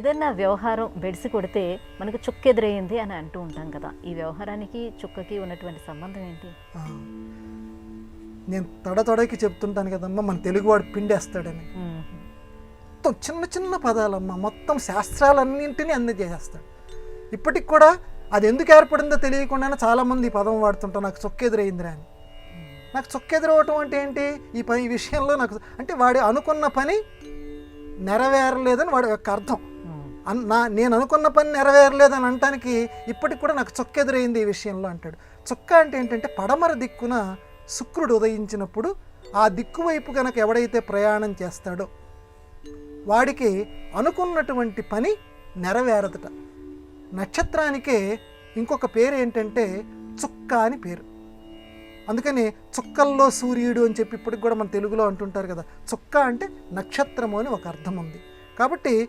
ఏదైనా వ్యవహారం బెడిసి కొడితే మనకు చుక్క ఎదురయ్యింది అని అంటూ ఉంటాం కదా. ఈ వ్యవహారానికి చుక్కకి ఉన్నటువంటి సంబంధం ఏంటి? నేను తడతడకి చెప్తుంటాను కదమ్మా మన తెలుగువాడు పిండేస్తాడని. మొత్తం చిన్న చిన్న పదాలమ్మా మొత్తం శాస్త్రాలన్నింటినీ అందజేసేస్తాడు ఇప్పటికి కూడా అది ఎందుకు ఏర్పడిందో తెలియకుండానే చాలామంది ఈ పదం వాడుతుంటారు నాకు చొక్కెదురైందిరా అని. నాకు చొక్కెదురవటం అంటే ఏంటి? ఈ పని ఈ విషయంలో నాకు అంటే వాడు అనుకున్న పని నెరవేరలేదని వాడి యొక్క అర్థం. నా నేను అనుకున్న పని నెరవేరలేదని అనటానికి ఇప్పటికి కూడా నాకు చొక్క ఎదురైంది ఈ విషయంలో అంటాడు. చొక్క అంటే ఏంటంటే పడమర దిక్కున శుక్రుడు ఉదయించినప్పుడు ఆ దిక్కు వైపు కనుక ఎవడైతే ప్రయాణం చేస్తాడో వాడికి అనుకున్నటువంటి పని నెరవేరదట. నక్షత్రానికే ఇంకొక పేరు ఏంటంటే చుక్క అని పేరు. అందుకని చుక్కల్లో సూర్యుడు అని చెప్పి ఇప్పటికి కూడా మన తెలుగులో అంటుంటారు కదా చుక్క అంటే నక్షత్రము అని ఒక అర్థం ఉంది. కాబట్టి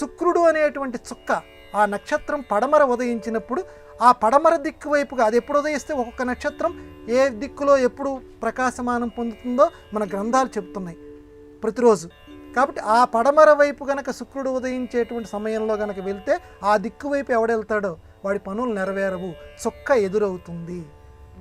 శుక్రుడు అనేటువంటి చుక్క ఆ నక్షత్రం పడమర ఉదయించినప్పుడు ఆ పడమర దిక్కు వైపుగా అది ఎప్పుడు ఉదయిస్తే ఒక్కొక్క నక్షత్రం ఏ దిక్కులో ఎప్పుడు ప్రకాశమానం పొందుతుందో మన గ్రంథాలు చెబుతున్నాయి ప్రతిరోజు. కాబట్టి ఆ పడమర వైపు కనుక శుక్రుడు ఉదయించేటువంటి సమయంలో గనక వెళ్తే ఆ దిక్కు వైపు ఎవడెళ్తాడో? వాడి పనులు నెరవేరవు. చుక్క ఎదురవుతుంది.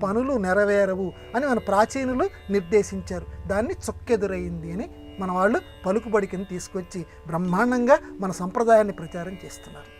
పనులు నెరవేరవు అని మన ప్రాచీనులు నిర్దేశించారు. దాన్ని చుక్కెదురైంది అని మన వాళ్ళు పలుకుబడి కింద తీసుకొచ్చి బ్రహ్మాండంగా మన సంప్రదాయాన్ని ప్రచారం చేస్తున్నారు.